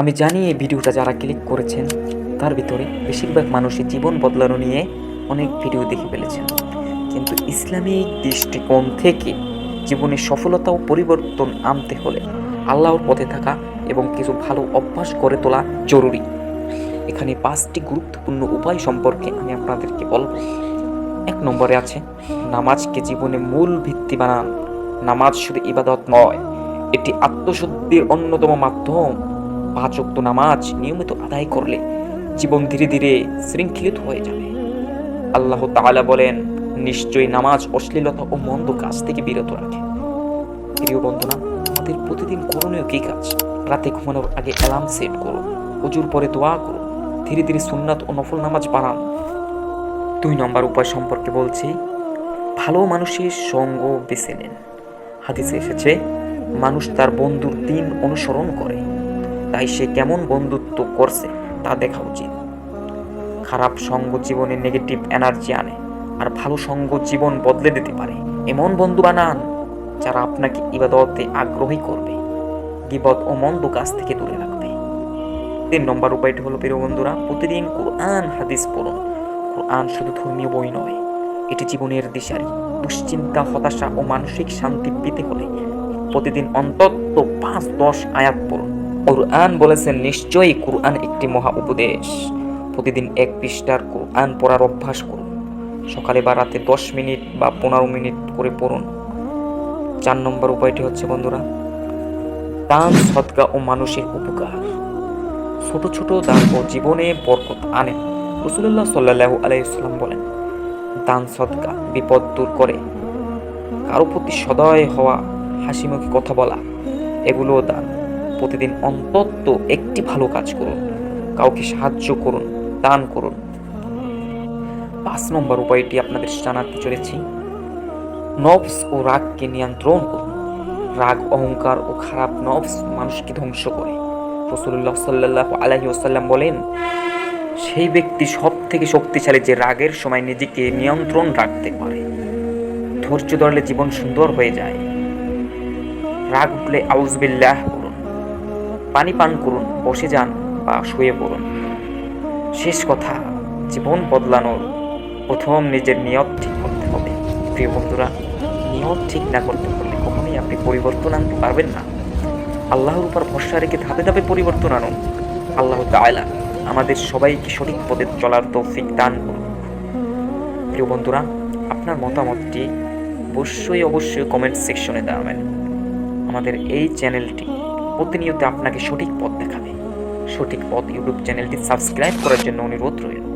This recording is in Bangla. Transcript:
আমি জানি এই ভিডিওটা যারা ক্লিক করেছেন, তার ভিতরে বেশিরভাগ মানুষই জীবন বদলানো নিয়ে অনেক ভিডিও দেখে ফেলেছেন। কিন্তু ইসলামিক দৃষ্টিকোণ থেকে জীবনে সফলতা ও পরিবর্তন আনতে হলে আল্লাহর পথে থাকা এবং কিছু ভালো অভ্যাস করে তোলা জরুরি। এখানে পাঁচটি গুরুত্বপূর্ণ উপায় সম্পর্কে আমি আপনাদেরকে বলব। এক নম্বরে আছে, নামাজকে জীবনে মূল ভিত্তি বানান। নামাজ শুধু ইবাদত নয়, এটি আত্মশুদ্ধির অন্যতম মাধ্যম। পাঁচ ওয়াক্ত নামাজ নিয়মিত আদায় করলে জীবন ধীরে ধীরে শৃঙ্খলিত হয়ে যাবে। আল্লাহ তাআলা বলেন, নিশ্চয়ই নামাজ অশ্লীলতা ও মন্দ কাজ থেকে বিরত রাখে। প্রিয় বন্ধুরা, আমাদের প্রতিদিন করণীয় কী কাজ? রাতে ঘুমানোর আগে অ্যালার্ম সেট করুন অজুর পরে দোয়া করুন, ধীরে ধীরে সুন্নাত ও নফল নামাজ বাড়ান। দুই নম্বর উপায় সম্পর্কে বলছি, ভালো মানুষের সঙ্গ বেছে নেন। হাদিসে এসেছে, মানুষ তার বন্ধুর দিন অনুসরণ করে। তাই সে কেমন বন্ধুত্ব করছে তা দেখা উচিত। খারাপ সঙ্গ জীবনে নেগেটিভ এনার্জি আনে, আর ভালো সঙ্গ জীবন বদলে দিতে পারে। এমন বন্ধু বানান যারা আপনাকে ইবাদতে আগ্রহী করবে, গিবত ও মন্দ কাজ থেকে দূরে রাখবে। তিন নম্বর উপায়টি হলো, প্রিয় বন্ধুরা, প্রতিদিন কোরআন, হাদিস পড়ুন। কোরআন শুধু ধর্মীয় বই নয়, এটি জীবনের দিশারি। দুশ্চিন্তা, হতাশা ও মানসিক শান্তি পেতে হলে প্রতিদিন অন্তত পাঁচ দশ আয়াত পড়ুন। কোরআন বলেছেন, নিশ্চয়ই কোরআন একটি মহা উপদেশ। প্রতিদিন এক পৃষ্ঠার কোরআন পড়ার অভ্যাস করুন। সকালে বা রাতে দশ মিনিট বা পনেরো মিনিট করে পড়ুন। চার নম্বর উপায়টি হচ্ছে, বন্ধুরা, দান সদকা ও মানুষের উপকার। ছোট ছোট দান ও জীবনে বরকত আনে। রসুল্লাহ সাল্লাহ আলাইসাল্লাম বলেন, দান সদকা বিপদ দূর করে। কারও প্রতি সদয় হওয়া, হাসিমুখী কথা বলা, এগুলোও দান। প্রতিদিন অন্তত একটি ভালো কাজ করুন। কাউকে সাহায্য করুন, দান করুন। পাঁচ নম্বর উপায়টি আপনাদের জানাতে চলেছি? নবস ও রাগকে নিয়ন্ত্রণ করুন। রাগ, অহংকার ও খারাপ নবস মানুষকে ধ্বংস করে। রসুল্লাহ সাল্লাহ আলহি ওসাল্লাম বলেন, সেই ব্যক্তি সব থেকে শক্তিশালী যে রাগের সময় নিজেকে নিয়ন্ত্রণ রাখতে পারে। ধৈর্য ধরলে জীবন সুন্দর হয়ে যায়। রাগ উঠলে আউজবিল্লাহ পানি পান করুন, বসে যান বা শুয়ে পড়ুন। শেষ কথা, জীবন বদলানোর প্রথম নিজের নিয়ত ঠিক করতে হবে। প্রিয় বন্ধুরা, নিয়ত ঠিক না করতে পারলে কখনোই আপনি পরিবর্তন আনতে পারবেন না। আল্লাহর উপর ভরসা রেখে ধাপে ধাপে পরিবর্তন আনুন। আল্লাহ তাআলা আমাদের সবাইকে সঠিক পথে চলার তৌফিক দান করুন। প্রিয় বন্ধুরা, আপনার মতামতটি অবশ্যই অবশ্যই কমেন্ট সেকশনে দাঁড়াবেন আমাদের এই চ্যানেলটি প্রতিনিয়ত আপনাকে সঠিক পথ দেখাবে। সঠিক পথ ইউটিউব চ্যানেলটি সাবস্ক্রাইব করার জন্য অনুরোধ রইল।